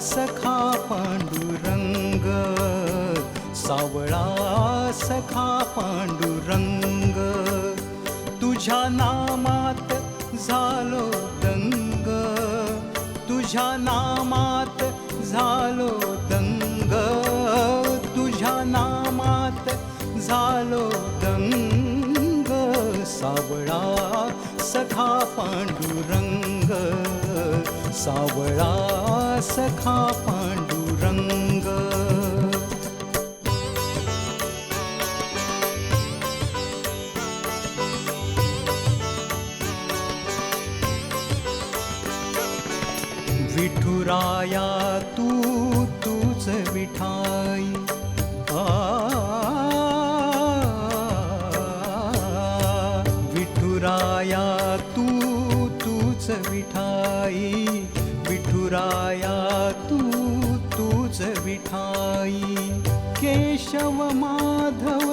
सखा पांडुरंग सावळा सखा पांडुरंग तुझ्या नामात झालो दंग तुझ्या नामात झालो दंग तुझ्या नामात झालो दंग सावळा सखा पांडुरंग सावळा सखा पांडुरंग। विठुराया तू तूच विठाई। आ विठुराया तू तूच विठाई। विठुराया विठाई केशव माधव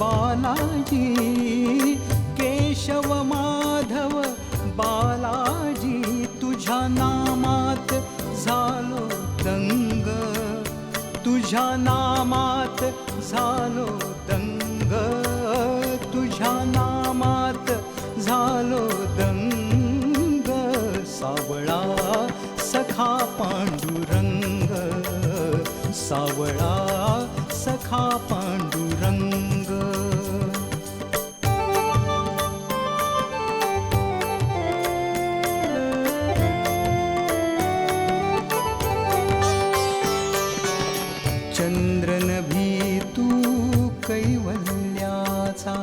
बालाजी केशव माधव बालाजी तुझ्या नामात झालो दंग तुझ्या नामात झालो सावळा सखा पांडुरंग। चंद्रन भी तू कैवल्याचा।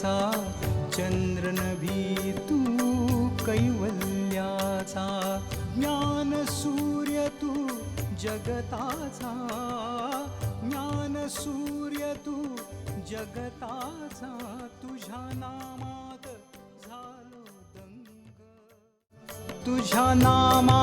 कैवल्याचा चंद्रन भी तू कैवल्याचा ज्ञान सूर्य तू जगताचा ज्ञान सूर्य तू जगताचा तुझ्या नामात झालो दंग. तुझ्या नामा